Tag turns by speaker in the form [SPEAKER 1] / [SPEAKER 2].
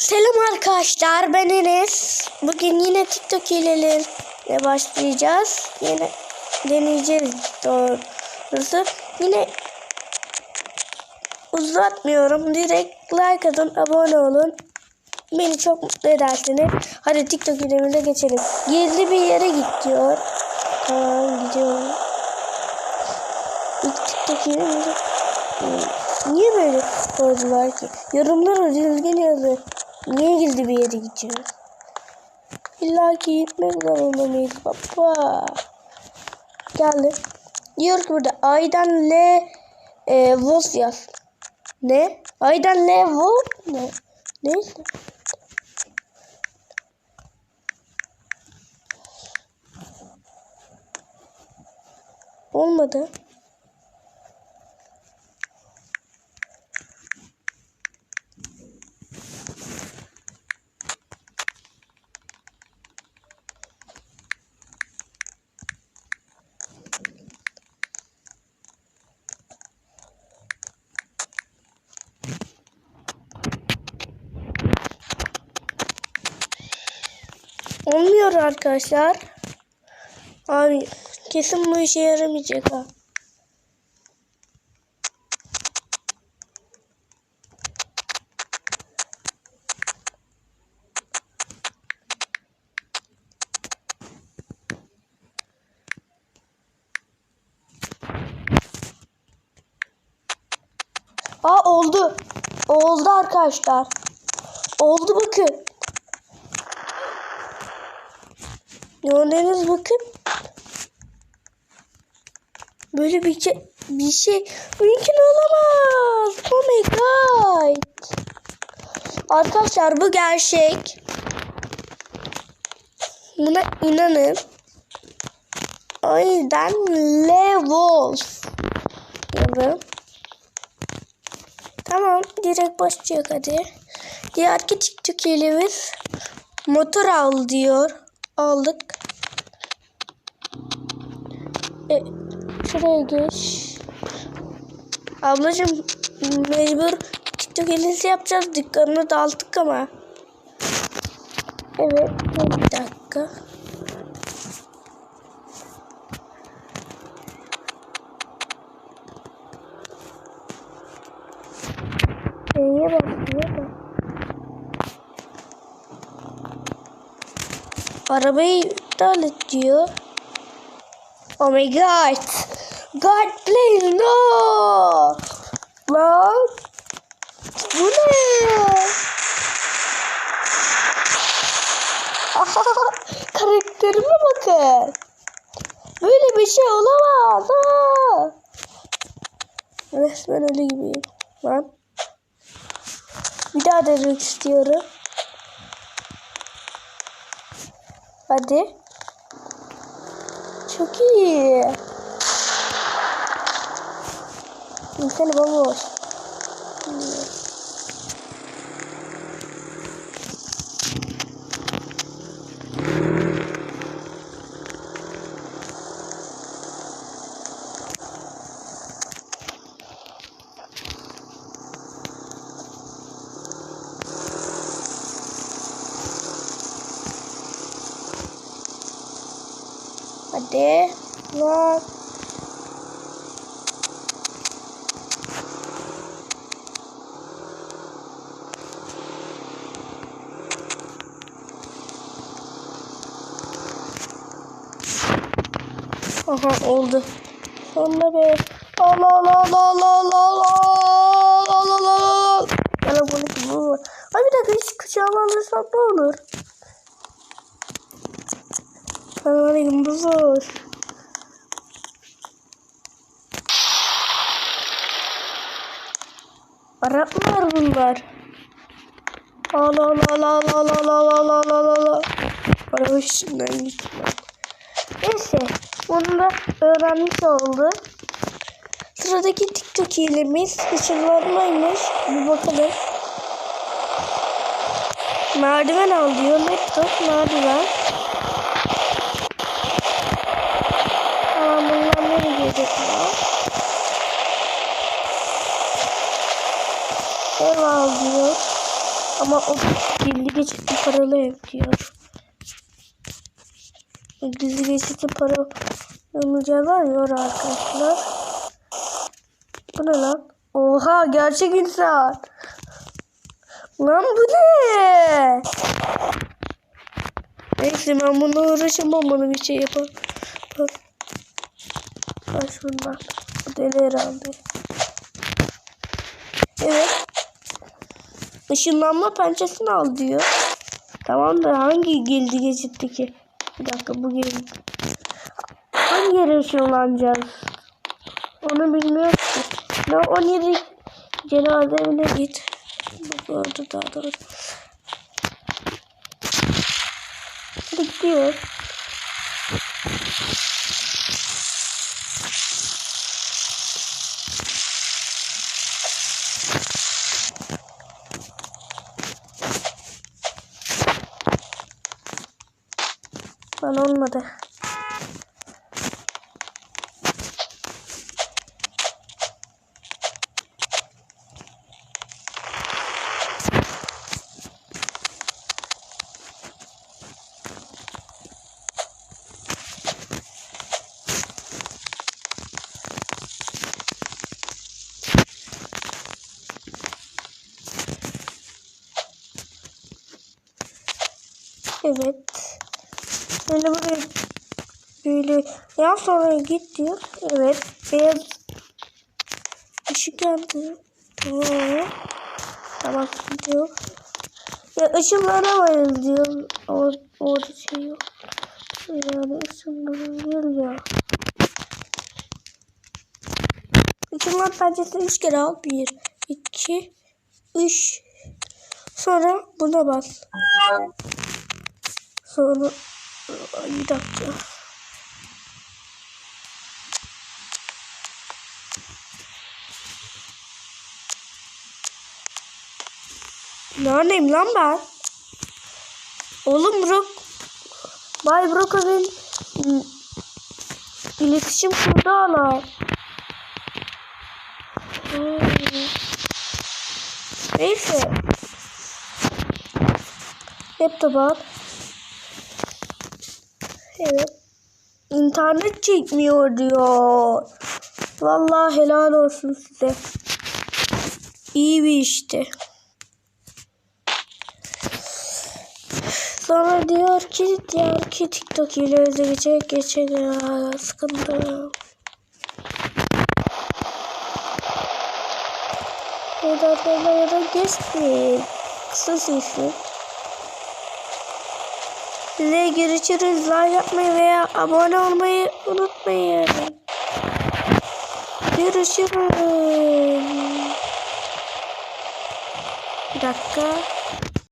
[SPEAKER 1] Selam arkadaşlar ben Enes. Bugün yine TikTok hilelerine başlayacağız. Yine deneyeceğiz doğrusu. Yine uzatmıyorum. Direkt like atın, abone olun. Beni çok mutlu edersiniz. Hadi TikTok hilemize geçelim. Gizli bir yere git diyor. Tamam gidiyorum. İlk TikTok hilemize... Niye böyle koydular ki? Yorumlara düzgün yazın. Niye gizli bir yere gidiyoruz? İlla ki gitmek zorunda mıyız baba? Geldi. Diyor ki burada Aydan L e, Wolf yaz. Ne? Aydan L Wolf ne? Neyse. Olmadı. Olmuyor arkadaşlar. Abi kesin bu işe yaramayacak ha. Aa oldu. Oldu arkadaşlar. Oldu bakın. Gördüğünüz bakın. Böyle bir şey, bir şey mümkün olamaz. Oh my god. Arkadaşlar bu gerçek. Buna inanın. O yüzden levels. Tamam direkt başlayacak hadi. Diğerki TikTok elimiz motor al diyor. Aldık. E, şuraya geç. Ablacığım mecbur TikTok elisi yapacağız. Dükkanını dağıttık ama. Evet. Bir dakika. Arabayı iptal et diyor. Oh my god. God please no. Lan. Bu ne? Aha, karakterime bakın. Böyle bir şey olamaz. Ha. Resmen öyle gibiyim. Lan. Bir daha denemek istiyorum. Hadi. Çok iyi. İnsanı bomboş. Hadi. Lan. Aha oldu. Sonunda be. Allah Allah Allah Allah Allah Allah Allah Allah Allah Bana bunu gibi bu. Ay bir dakika hiç kucağıma alırsam ne olur? Selamünaleyküm bu zor. Araplar bunlar. Allah Allah Allah Allah Allah Allah Allah Allah Allah Allah. Araba işinden gittiler. Neyse bunu da öğrenmiş oldu. Sıradaki TikTok hilemiz ışınlanmaymış. Bir bakalım. Merdiven al. Laptop merdiven. Tamam bunlar nereye gelecekler? Ev al diyor. Ama o gizli geçitli paralı ev diyor. Gizli geçitli para olacağı var ya arkadaşlar. Bu ne lan? Oha gerçek insan. Lan bu ne? Neyse ben bununla uğraşamam bana bir şey yapar. Bak. Şundan. Deli herhalde. Evet. Işınlanma pençesini al diyor. Tamam da hangi gildi geçitti ki? Bir dakika bu gildi. Hangi yere ışınlanacağız? Onu bilmiyorum ki. Ne 17 cenaze evine git. Bak orada daha doğrusu. Gidiyor. Lan olmadı. Evet. Böyle böyle ya sonra git diyor. Evet. Beyaz ışık yandı. Tamam. Tamam yok. Ya ışınlanamayız diyor. O, orada şey yok. Yani ışınlanabilir ya. Işınlan pençesini üç kere al. Bir, iki, üç. Sonra buna bas. Sonra bir dakika. Neredeyim lan ben? Oğlum Brock Bay Brock'un iletişim kurdu. Hmm. Neyse. Laptop al. Evet. İnternet çekmiyor diyor. Vallahi helal olsun size. İyi bir işti. Sonra diyor ki diyor ki TikTok ile öze geçecek ya sıkıntı. Vedatlara geçti. Kısa sesi. Size görüşürüz. Like yapmayı veya abone olmayı unutmayın. Görüşürüz. Bir dakika.